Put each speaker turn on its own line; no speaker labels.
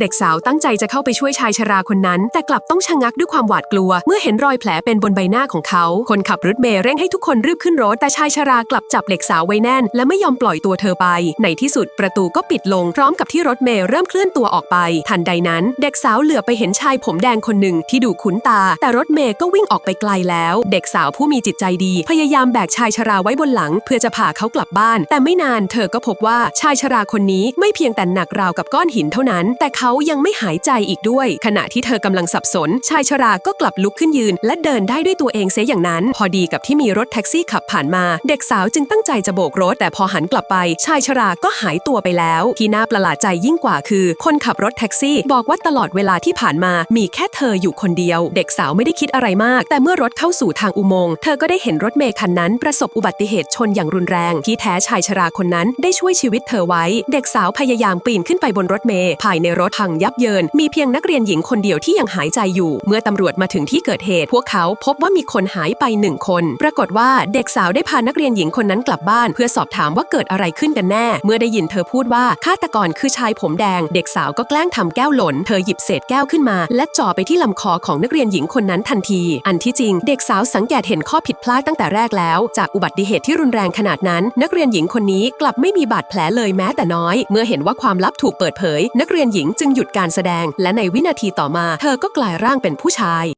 เด็กสาวตั้งใจจะเข้าไปช่วยชายชราคนนั้น แต่กลับต้องชะงักด้วยความหวาดกลัว เมื่อเห็นรอยแผลเป็นบนใบหน้าของเขา คนขับรถเมล์เร่งให้ทุกคนรีบขึ้นรถ แต่ชายชรากลับจับเด็กสาวไว้แน่น และไม่ยอมปล่อยตัวเธอไป ในที่สุดประตูก็ปิดลงพร้อมกับที่รถเมล์เริ่มเคลื่อนตัวออกไป ทันใดนั้น เด็กสาวเหลือไปเห็นชายผมแดงคนหนึ่งที่ดูคุ้นตา แต่รถเมล์ก็วิ่งออกไปไกลแล้ว เด็กสาวผู้มีจิตใจดี พยายามแบกชายชราไว้บนหลัง เพื่อจะพาเขากลับบ้าน แต่ไม่นาน เธอก็พบว่าชายชราคนนี้ไม่เพียงแต่หนักราวกับก้อนหินเท่านั้นแต่เขายังไม่หายใจอีกด้วย ขณะที่เธอกำลังสับสน ชายชราก็กลับลุกขึ้นยืน และเดินได้ด้วยตัวเองเสียอย่างนั้น พอดีกับที่มีรถแท็กซี่ขับผ่านมา เด็กสาวจึงตั้งใจจะโบกรถ แต่พอหันกลับไป ชายชราก็หายตัวไปแล้ว ที่น่าประหลาดใจยิ่งกว่าคือ คนขับรถแท็กซี่ บอกว่าตลอดเวลาที่ผ่านมา มีแค่เธออยู่คนเดียว เด็กสาวไม่ได้คิดอะไรมาก แต่เมื่อรถเข้าสู่ทางอุโมงค์เธอก็ได้เห็นรถเมล์คันนั้นประสบอุบัติเหตุชนอย่างรุนแรง ที่แท้ชายชราคนนั้นได้ช่วยชีวิตเธอไว้ เด็กสาวพยายามปีนขึ้นไปบนรถเมล์ภายในรถพังยับเยิน มีเพียงนักเรียนหญิงคนเดียวที่ยังหายใจอยู่ เมื่อตำรวจมาถึงที่เกิดเหตุ พวกเขาพบว่ามีคนหายไปหนึ่งคน ปรากฏว่าเด็กสาวได้พานักเรียนหญิงคนนั้นกลับบ้าน เพื่อสอบถามว่าเกิดอะไรขึ้นกันแน่ เมื่อได้ยินเธอพูดว่าฆาตกรคือชายผมแดง เด็กสาวก็แกล้งทำแก้วหล่น เธอหยิบเศษแก้วขึ้นมา และจ่อไปที่ลำคอของนักเรียนหญิงคนนั้นทันที อันที่จริง เด็กสาวสังเกตเห็นข้อผิดพลาดตั้งแต่แรกแล้ว จากอุบัติเหตุที่รุนแรงขนาดนั้น นักเรียนหญิงคนนี้กลับไม่มีบาดแผลเลยแม้แต่น้อย เมื่อเห็นว่าความลับถูกเปิดเผย นักเรียนหญิงจึงหยุดการแสดง และในวินาทีต่อมา เธอก็กลายร่างเป็นผู้ชาย